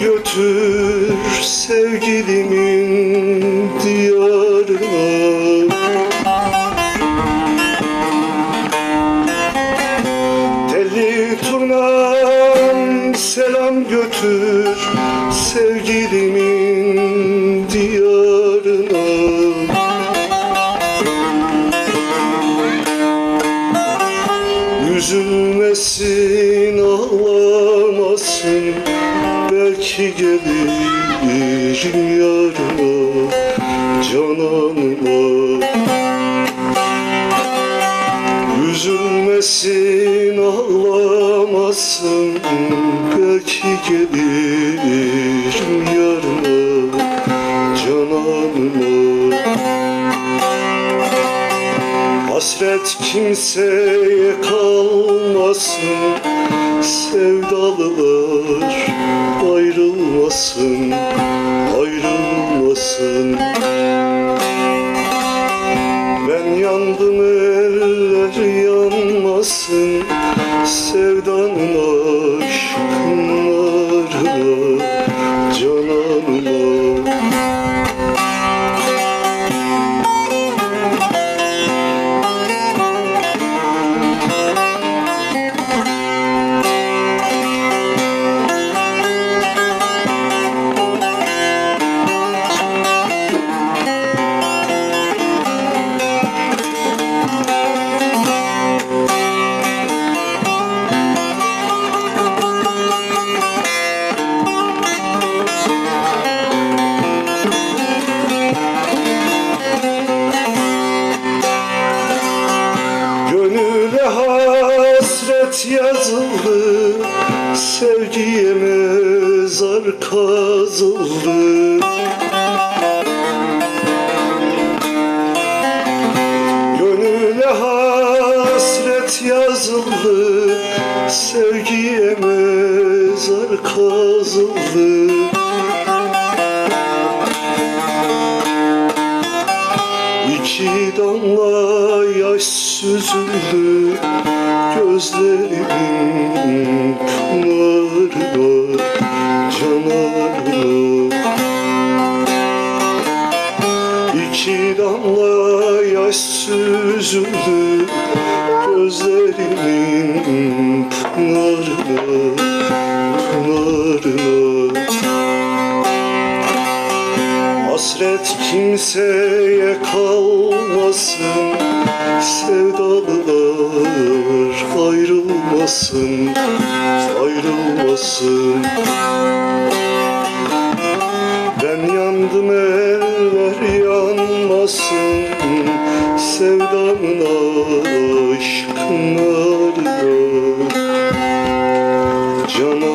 götür sevgilimin diyarına. Deli turnam selam götür sevgilimin diyarına. Üzülmesin ağlamasın Belki gelirim yarına cananıma Üzülmesin ağlamasın Belki gelirim yarına Hasret kimseye kalmasın Sevdalılar ayrılmasın Ayrılmasın. Ben yandım eller yanmasın Sevdanın aşkınlarına yazıldı Sevgiye mezar kazıldı. Gönüle hasret yazıldı Sevgiye mezar kazıldı. İki damla yaş süzüldü Gözlerimin pınarına Canarına İki damla yaş süzüldü Gözlerimin pınarına Pınarına Hasret kimseye kalmasın Sevdalılar ayrılmasın Ayrılmasın. Ben yandım eller yanmasın Sevdanın aşkınlarına Canarına